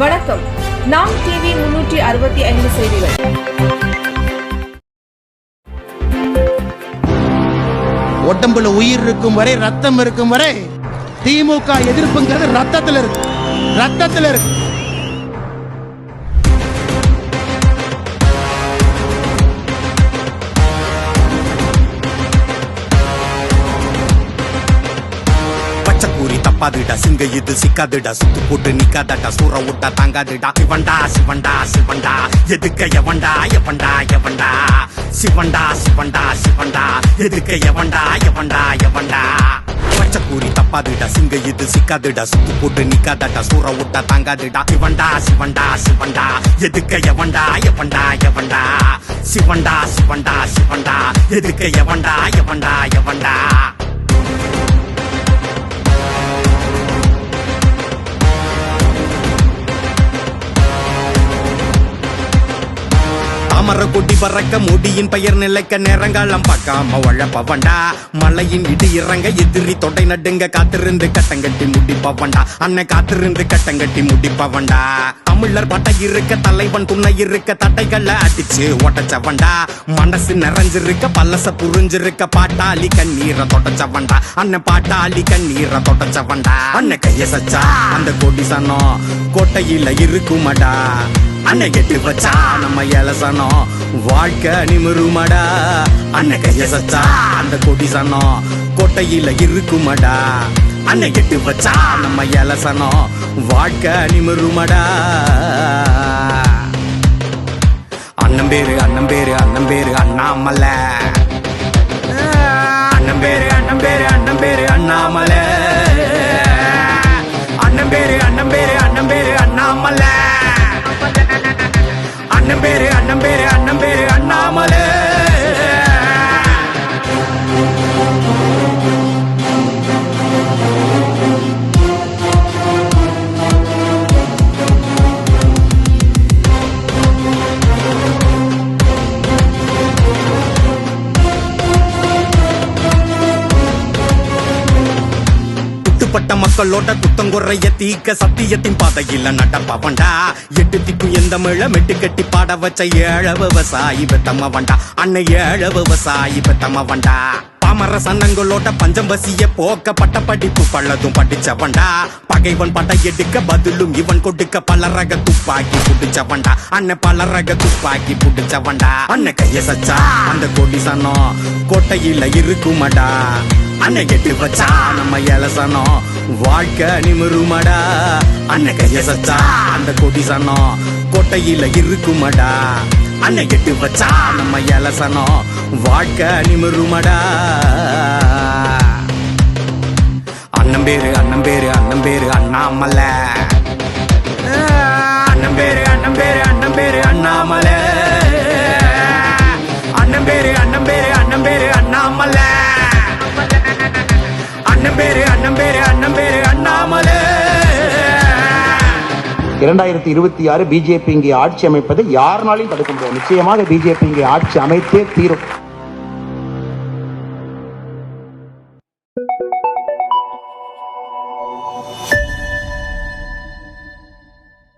வணக்கம். நாம் டிவி முன்னூற்றி அறுபத்தி ஐந்து செய்திகள். உடம்புல உயிர் இருக்கும் வரை ரத்தம் இருக்கும் வரை திமுக எதிர்ப்புங்கிறது ரத்தத்துல இருக்கு ரத்தத்துல இருக்கு தப்பாதுடா சிங்க இது சிக்காதுடா. சுத்து போட்டு நிக்காதடா. சூற விட்டா தாங்காதுடா. சிவண்டா சிவண்டா சிவண்டா எதுக்க எவண்டா எவண்டா எவண்டா சிவண்டா சிவண்டா சிவண்டா எதுக்க எவண்டா எவண்டா எவண்டா பச்சக்கூறி தப்பாதுடா. சிங்க இது சிக்காதுடா. சுத்து போட்டு நிக்காதடா. சூற விட்டா தாங்காதுடா. சிவண்டா சிவண்டா சிவண்டா எதுக்க எவண்டா எவண்டா எவண்டா சிவண்டா சிவண்டா சிவண்டா எதுக்க எவண்டா எவண்டா எவண்டா அமர கொடி பறக்க முடியின் பெயர் நிலைக்க நேரங்காலம் பார்க்காம உழப்பவண்டா மலையின் இடி இறங்க எதிரி தொடை நடுங்க காத்திருந்து கட்டங்கட்டி முடிப்பவண்டா அண்ணன் காத்திருந்து கட்டங்கட்டி முடிப்பவண்டா தமிழர் பட்டை இருக்க தலைவன் துணை இருக்க தட்டைகள்ல அடிச்சு ஒட்டச்சவண்டா மனசு நிறைஞ்சிருக்க பல்லச புரிஞ்சிருக்க பாட்டாளி கண்ணீரை தொடச்சவண்டா அண்ணன் பாட்டாளி கண்ணீரை தொடச்சவண்டா அண்ணன் கைய சச்சா அந்த கொடி சனம் கோட்டையில இருக்குமடா. அண்ணன் கெட்டு வச்சா நம்ம இலசனம் வாழ்க்கை நிமிருமடா. அண்ணன் கைய சச்சா? அந்த கொடி சனம் கொட்டையில இருக்குமடா. அண்ணன் கெட்டு வச்சா நம்ம இலசனம் வாழ்க்கை நிமிருமடா. அண்ணன் பேரு அண்ணன் பேரு அண்ணன் பேரு அண்ணாமலை. குட்டுப்பட்ட மக்களோட குத்தங்குறைய தீக்க சத்தியத்தின் பாதையில நடப்பவன்டா எட்டு திக்கும் எந்த மிழ மெட்டு கட்டி பாட வச்ச ஏழ விவசாயி பெத்தம வண்டா. அன்னை ஏழ விவசாயி பெத்தம வண்டா. பாமர சன்னங்களோட பஞ்சம் பசிய போக்க பட்ட படிப்பு பள்ளதும் படிச்சவன்டா பகைவன் பட்ட எடுக்க பதிலும் இவன் கொடுக்க பல ரக துப்பாக்கி புடிச்சவன்டா அண்ணன் பல ரக துப்பாக்கி புடிச்சவன்டா அண்ணன் கைய சச்சா அந்த கொடி சனம். கோட்டையில இருக்குமடா. அண்ணன் கெட்டு வச்சா நம்ம இலசனம். வாழ்க்கை நிமிருமடா அண்ணன் கைய சச்சா அந்த கொடி சனம் கொட்டையில இருக்குமடா அண்ணன் எட்டு வச்சா நம்ம இலசனம் வாழ்க்கை நிமிருமடா அண்ணன் பேரு அண்ணன் பேரு அண்ணன் பேரு அண்ணாமல அண்ணன் பேரு அண்ணன் பேரு அண்ணன் பேரு அண்ணாமல அண்ணன் பேரு அண்ணன் பேரு அண்ணன் பேரு அண்ணாமல அண்ணன் பேரு அண்ணன் இரண்டாயிரத்தி இருபத்தி ஆறு பிஜேபி இங்கே ஆட்சி அமைப்பதை யாருனாலையும் தடுக்க முடியாது. நிச்சயமாக பிஜேபி இங்கே ஆட்சி அமைத்தே தீரும்.